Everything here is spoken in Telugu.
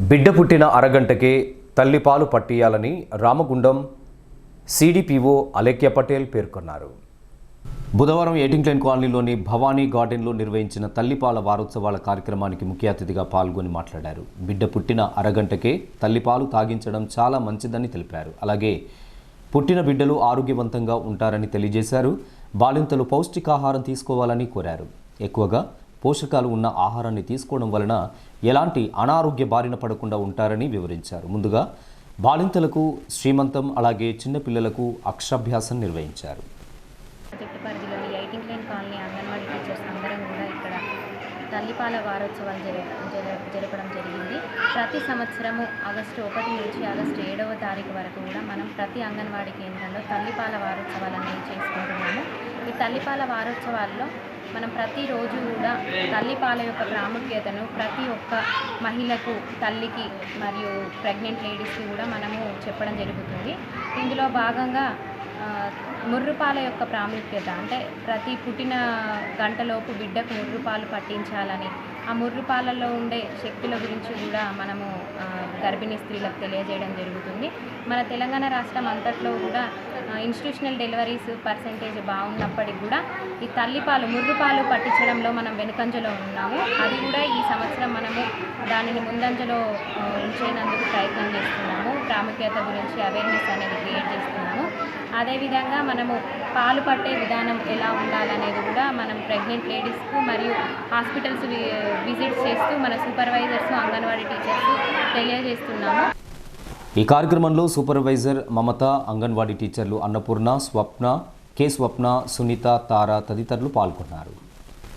బిడ్డ పుట్టిన అరగంటకే తల్లిపాలు పట్టియాలని రామగుండం సిడిపిఓ అలేఖ్య పటేల్ పేర్కొన్నారు. బుధవారం ఎయిటింగ్లైన్ కాలనీలోని భవానీ గార్డెన్లో నిర్వహించిన తల్లిపాల వారోత్సవాల కార్యక్రమానికి ముఖ్య అతిథిగా పాల్గొని మాట్లాడారు. బిడ్డ పుట్టిన అరగంటకే తల్లిపాలు తాగించడం చాలా మంచిదని తెలిపారు. అలాగే పుట్టిన బిడ్డలు ఆరోగ్యవంతంగా ఉంటారని తెలియజేశారు. బాలింతలు పౌష్టికాహారం తీసుకోవాలని కోరారు. ఎక్కువగా పోషకాలు ఉన్న ఆహారాన్ని తీసుకోవడం వలన ఎలాంటి అనారోగ్య బారిన పడకుండా ఉంటారని వివరించారు. ముందుగా బాలింతలకు శ్రీమంతం అలాగే చిన్నపిల్లలకు అక్షరాభ్యాసం నిర్వహించారు. లైన్ కాలనీ అందరం ఇక్కడ తల్లిపాల వారోత్సవాలు జరి జర- జరపడం జరిగింది. ప్రతి సంవత్సరము ఆగస్టు ఒకటి నుంచి ఆగస్టు ఏడవ తారీఖు వరకు కూడా మనం ప్రతి అంగన్వాడీ కేంద్రంలో తల్లిపాల వారోత్సవాలు అనేవి చేసుకుంటున్నాము. ఈ తల్లిపాల వారోత్సవాల్లో మనం ప్రతిరోజు కూడా తల్లిపాల యొక్క ప్రాముఖ్యతను ప్రతి ఒక్క మహిళకు తల్లికి మరియు ప్రెగ్నెంట్ లేడీస్కి కూడా మనము చెప్పడం జరుగుతుంది. ఇందులో భాగంగా ముర్రుపాల యొక్క ప్రాముఖ్యత అంటే ప్రతి పుట్టిన గంటలోపు బిడ్డకు ముర్రుపాలు పట్టించాలని ఆ ముర్రుపాలలో ఉండే శక్తుల గురించి కూడా మనము గర్భిణీ స్త్రీలకు తెలియజేయడం జరుగుతుంది. మన తెలంగాణ రాష్ట్రం అంతట్లో కూడా ఇన్స్టిట్యూషనల్ డెలివరీస్ పర్సంటేజ్ బాగున్నప్పటికి కూడా ఈ తల్లిపాలు ముర్రుపాలు పట్టించడంలో మనం వెనుకంజలో ఉన్నాము. అది కూడా ఈ సంవత్సరం మనము దానిని ముందంజలో ఉంచేనందుకు ప్రయత్నం చేస్తున్నాము. ప్రాముఖ్యత గురించి అవేర్నెస్ అనేది క్రియేట్ చేస్తున్నాము. అదేవిధంగా మనము పాలు పట్టే విధానం ఎలా ఉండాలనేది కూడా మనం ప్రెగ్నెంట్ లేడీస్కు మరియు హాస్పిటల్స్ విజిట్స్ చేస్తూ మన సూపర్వైజర్స్ అంగన్వాడీ టీచర్స్ తెలియజేస్తున్నాము. ఈ కార్యక్రమంలో సూపర్వైజర్ మమత అంగన్వాడీ టీచర్లు అన్నపూర్ణ స్వప్న కె స్వప్న సునీత తార తదితరులు పాల్గొన్నారు.